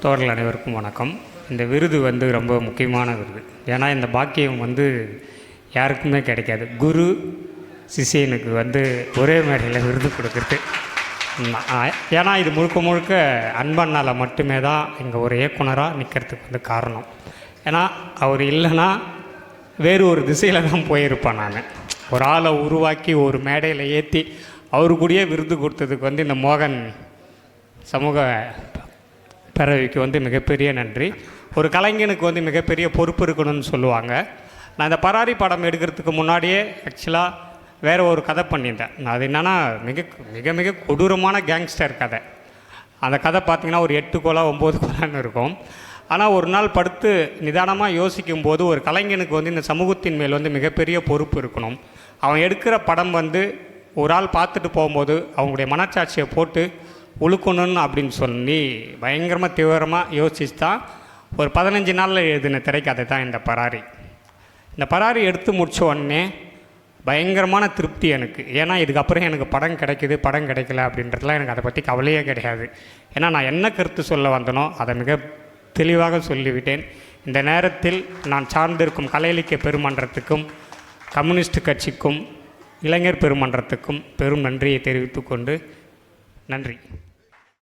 தோழர்கள் அனைவருக்கும் வணக்கம். இந்த விருது வந்து ரொம்ப முக்கியமான விருது. ஏன்னா இந்த பாக்கியம் வந்து யாருக்குமே கிடைக்காது. குரு சிஷியனுக்கு வந்து ஒரே மேடையில் விருது கொடுக்குறது. நான் ஏன்னா இது முழுக்க முழுக்க அன்பண்ணால் மட்டுமே தான் இங்கே ஒரு இயக்குனராக நிற்கிறதுக்கு வந்து காரணம். ஏன்னா அவர் இல்லைன்னா வேறு ஒரு திசையில் தான் போயிருப்பேன் நான். ஒரு ஆளை உருவாக்கி ஒரு மேடையில் ஏற்றி அவரு கூடயே விருது கொடுத்ததுக்கு வந்து இந்த மோகன் சமூக பேரவைக்கு வந்து மிகப்பெரிய நன்றி. ஒரு கலைஞனுக்கு வந்து மிகப்பெரிய பொறுப்பு இருக்கணும்னு சொல்லுவாங்க. நான் இந்த பராரி படம் எடுக்கிறதுக்கு முன்னாடியே ஆக்சுவலாக வேறு ஒரு கதை பண்ணியிருந்தேன். நான் அது என்னென்னா மிக மிக மிக கொடூரமான கேங்ஸ்டர் கதை. அந்த கதை பார்த்திங்கன்னா ஒரு எட்டு கோலா ஒம்பது கோலான்னு இருக்கும். ஆனால் ஒரு நாள் படுத்து நிதானமாக யோசிக்கும் போது ஒரு கலைஞனுக்கு வந்து இந்த சமூகத்தின் மேல் வந்து மிகப்பெரிய பொறுப்பு இருக்கணும். அவன் எடுக்கிற படம் வந்து ஒரு ஆள் பார்த்துட்டு போகும்போது அவங்களுடைய மனச்சாட்சியை போட்டு உழுக்கணும்னு அப்படின்னு சொல்லி பயங்கரமாக தீவிரமாக யோசிச்சு தான் ஒரு பதினஞ்சு நாளில் எழுதின திரைக்கதை தான் இந்த பராரி. இந்த பராரி எடுத்து முடித்த உடனே பயங்கரமான திருப்தி எனக்கு. ஏன்னா இதுக்கப்புறம் எனக்கு படம் கிடைக்குது படம் கிடைக்கல அப்படின்றதுலாம் எனக்கு அதை பற்றி கவலையே கிடையாது. ஏன்னா நான் என்ன கருத்து சொல்ல வந்தனோ அதை மிக தெளிவாக சொல்லிவிட்டேன். இந்த நேரத்தில் நான் சார்ந்திருக்கும் கலையளிக்க பெருமன்றத்துக்கும் கம்யூனிஸ்ட் கட்சிக்கும் இளைஞர் பெருமன்றத்துக்கும் பெரும் நன்றியை தெரிவித்துக்கொண்டு நன்றி.